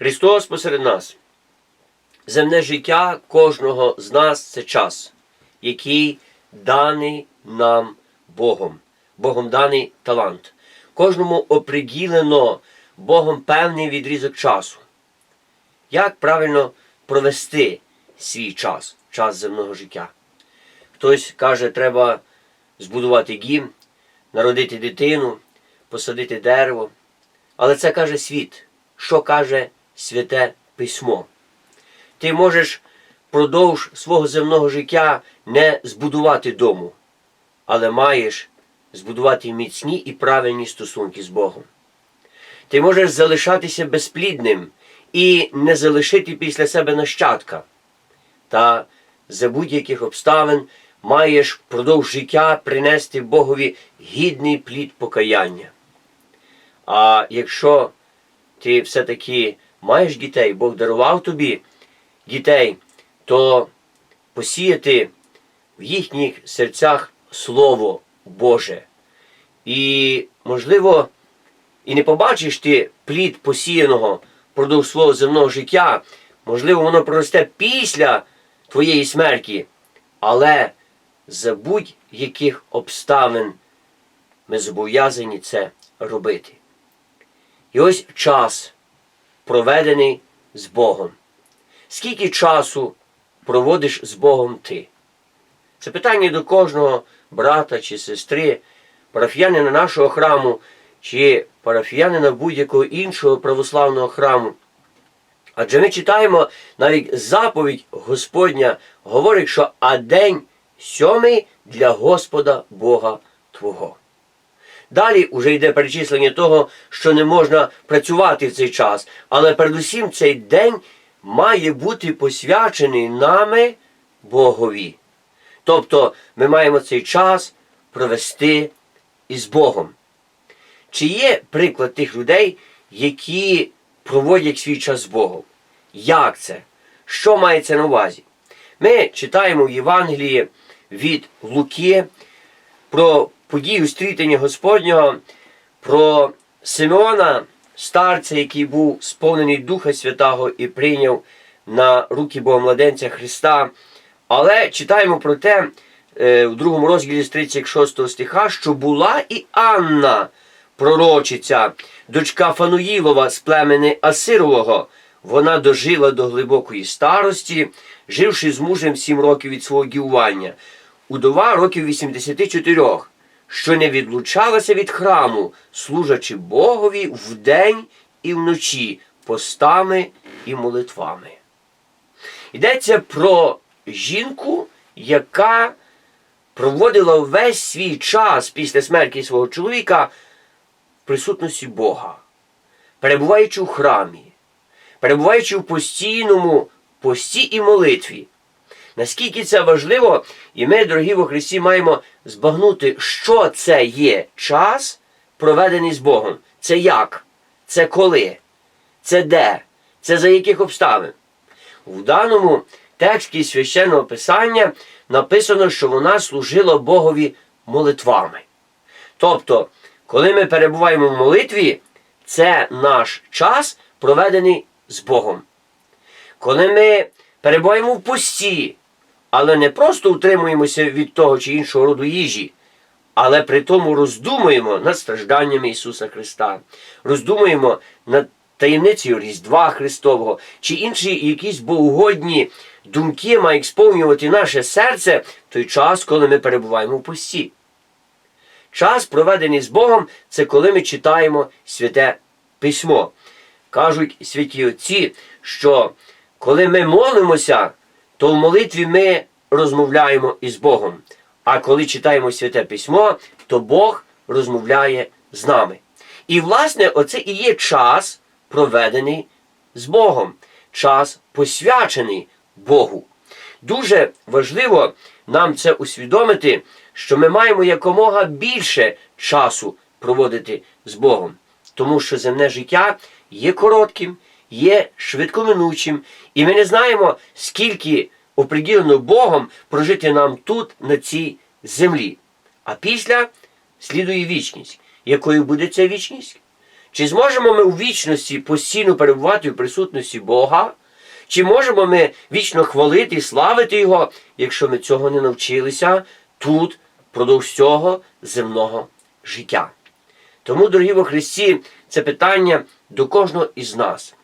Христос посеред нас. Земне життя кожного з нас це час, який даний нам Богом, Богом даний талант. Кожному оприділено Богом певний відрізок часу. Як правильно провести свій час, час земного життя? Хтось каже, треба збудувати гім, народити дитину, посадити дерево. Але це каже світ, що каже святе письмо. Ти можеш продовж свого земного життя не збудувати дому, але маєш збудувати міцні і правильні стосунки з Богом. Ти можеш залишатися безплідним і не залишити після себе нащадка. Та за будь-яких обставин маєш впродовж життя принести Богові гідний плід покаяння. А якщо ти все-таки маєш дітей, Бог дарував тобі дітей, то посіяти в їхніх серцях Слово Боже. І, можливо, і не побачиш ти плід посіяного впродовж свого земного життя, можливо, воно проросте після твоєї смерті, але за будь-яких обставин ми зобов'язані це робити. І ось час, проведений з Богом. Скільки часу проводиш з Богом ти? Це питання до кожного брата чи сестри, парафіянина нашого храму чи парафіянина будь-якого іншого православного храму. Адже ми читаємо навіть заповідь Господня говорить, що а день сьомий для Господа Бога Твого. Далі вже йде перечислення того, що не можна працювати в цей час, але передусім цей день має бути посвячений нами Богові. Тобто ми маємо цей час провести із Богом. Чи є приклад тих людей, які проводять свій час з Богом? Як це? Що мається на увазі? Ми читаємо в Євангелії від Луки про подію стрітення Господнього, про Симеона, старця, який був сповнений Духа Святого і прийняв на руки Богомладенця Христа. Але читаємо про те е, в другому розділі з 36 стиха, що була і Анна, пророчиця, дочка Фануїлова з племени Асирового. Вона дожила до глибокої старості, живши з мужем сім років від свого дівування, удова років 84, що не відлучалася від храму, служачи Богові вдень і вночі постами і молитвами. Йдеться про жінку, яка проводила весь свій час після смерті свого чоловіка в присутності Бога, перебуваючи у храмі, перебуваючи в постійному пості і молитві. Наскільки це важливо, і ми, дорогі во Христі, маємо збагнути, що це є час, проведений з Богом. Це як? Це коли? Це де? Це за яких обставин? В даному тексті священного писання написано, що вона служила Богові молитвами. Тобто, коли ми перебуваємо в молитві, це наш час, проведений з Богом. Коли ми перебуваємо в пості, але не просто утримуємося від того чи іншого роду їжі, але при тому роздумуємо над стражданнями Ісуса Христа, роздумуємо над таємницею Різдва Христового чи інші якісь богоугодні думки мають сповнювати наше серце в той час, коли ми перебуваємо в пості. Час, проведений з Богом, це коли ми читаємо святе письмо. Кажуть святі Отці, що коли ми молимося, то в молитві ми розмовляємо із Богом. А коли читаємо святе письмо, то Бог розмовляє з нами. І, власне, оце і є час, проведений з Богом, час посвячений Богу. Дуже важливо нам це усвідомити, що ми маємо якомога більше часу проводити з Богом, тому що земне життя є коротким, є швидкоминучим, і ми не знаємо, скільки оприділено Богом прожити нам тут, на цій землі. А після слідує вічність. Якою буде ця вічність? Чи зможемо ми у вічності постійно перебувати в присутності Бога? Чи можемо ми вічно хвалити і славити Його, якщо ми цього не навчилися тут, впродовж цього земного життя? Тому, дорогі во Христі, це питання до кожного із нас.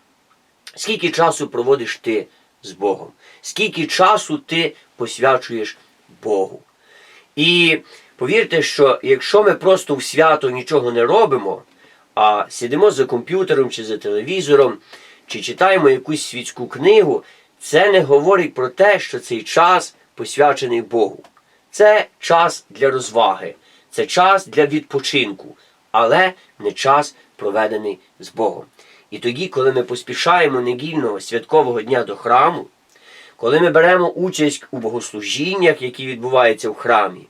Скільки часу проводиш ти з Богом? Скільки часу ти посвячуєш Богу? І повірте, що якщо ми просто в свято нічого не робимо, а сидимо за комп'ютером чи за телевізором, чи читаємо якусь світську книгу, це не говорить про те, що цей час посвячений Богу. Це час для розваги, це час для відпочинку, але не час проведений з Богом. І тоді, коли ми поспішаємо недільного святкового дня до храму, коли ми беремо участь у богослужіннях, які відбуваються в храмі,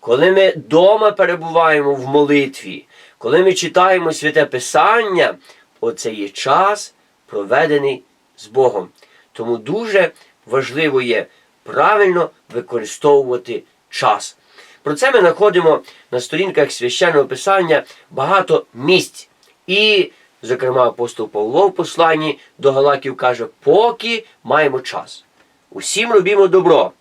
коли ми вдома перебуваємо в молитві, коли ми читаємо святе Писання, оце є час, проведений з Богом. Тому дуже важливо є правильно використовувати час. Про це ми знаходимо на сторінках священного писання багато місць. І, зокрема, апостол Павло в посланні до Галаків каже, поки маємо час. Усім робімо добро.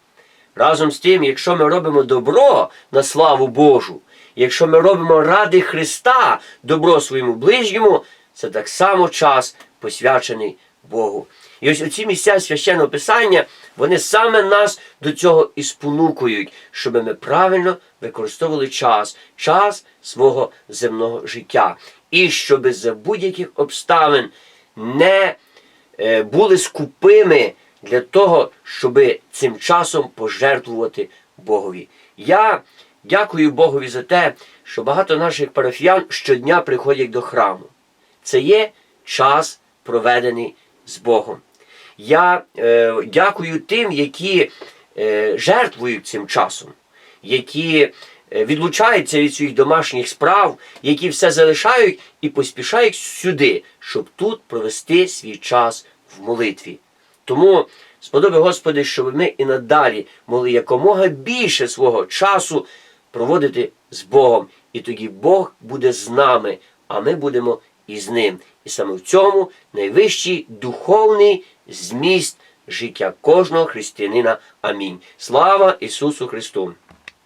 Разом з тим, якщо ми робимо добро на славу Божу, якщо ми робимо ради Христа добро своєму ближньому, це так само час посвячений Богу. І ось оці місця священного Писання, вони саме нас до цього і спонукують, щоб ми правильно використовували час, час свого земного життя. І щоб за будь-яких обставин не е, були скупими для того, щоб цим часом пожертвувати Богові. Я дякую Богові за те, що багато наших парафіян щодня приходять до храму. Це є час, проведений з Богом. Я е, дякую тим, які е, жертвують цим часом, які е, відлучаються від своїх домашніх справ, які все залишають і поспішають сюди, щоб тут провести свій час в молитві. Тому сподоби Господи, щоб ми і надалі могли якомога більше свого часу проводити з Богом. І тоді Бог буде з нами, а ми будемо із ним. І саме в цьому найвищий духовний зміст життя кожного християнина. Амінь. Слава Ісусу Христу!